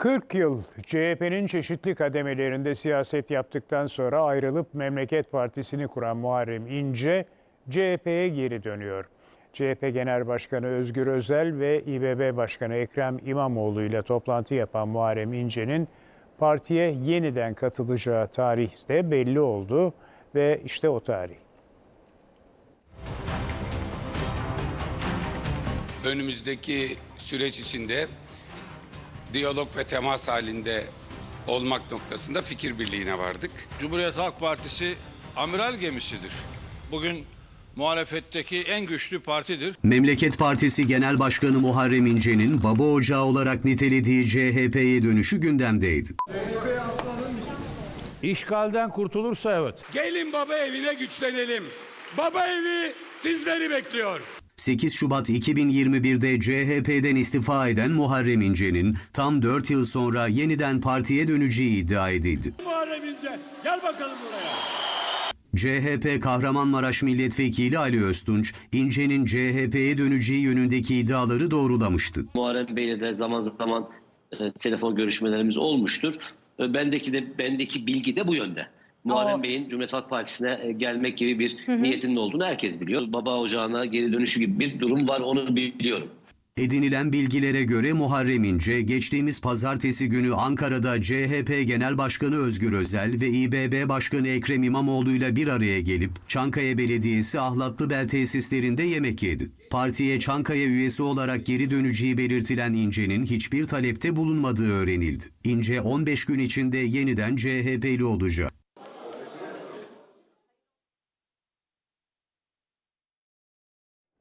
40 yıl CHP'nin çeşitli kademelerinde siyaset yaptıktan sonra ayrılıp Memleket Partisi'ni kuran Muharrem İnce CHP'ye geri dönüyor. CHP Genel Başkanı Özgür Özel ve İBB Başkanı Ekrem İmamoğlu ile toplantı yapan Muharrem İnce'nin partiye yeniden katılacağı tarih de belli oldu ve işte o tarih. önümüzdeki süreç içinde diyalog ve temas halinde olmak noktasında fikir birliğine vardık. Cumhuriyet Halk Partisi amiral gemisidir. Bugün muhalefetteki en güçlü partidir. Memleket Partisi Genel Başkanı Muharrem İnce'nin baba ocağı olarak nitelediği CHP'ye dönüşü gündemdeydi. İşgalden kurtulursa evet. Gelin baba evine güçlenelim. Baba evi sizleri bekliyor. 8 Şubat 2021'de CHP'den istifa eden Muharrem İnce'nin tam 4 yıl sonra yeniden partiye döneceği iddia edildi. Muharrem İnce gel bakalım buraya. CHP Kahramanmaraş Milletvekili Ali Öztunç, İnce'nin CHP'ye döneceği yönündeki iddiaları doğrulamıştı. Muharrem Bey'le de zaman zaman e, telefon görüşmelerimiz olmuştur. E, bendeki de bendeki bilgi de bu yönde. Muharrem Bey'in Cumhuriyet Halk Partisi'ne e, gelmek gibi bir niyetinin olduğunu herkes biliyor. Baba ocağına geri dönüşü gibi bir durum var onu biliyorum. Edinilen bilgilere göre Muharrem İnce geçtiğimiz pazartesi günü Ankara'da CHP Genel Başkanı Özgür Özel ve İBB Başkanı Ekrem İmamoğlu ile bir araya gelip Çankaya Belediyesi Ahlatlıbel tesislerinde yemek yedi. Partiye Çankaya üyesi olarak geri döneceği belirtilen İnce'nin hiçbir talepte bulunmadığı öğrenildi. İnce 15 gün içinde yeniden CHP'li olacak.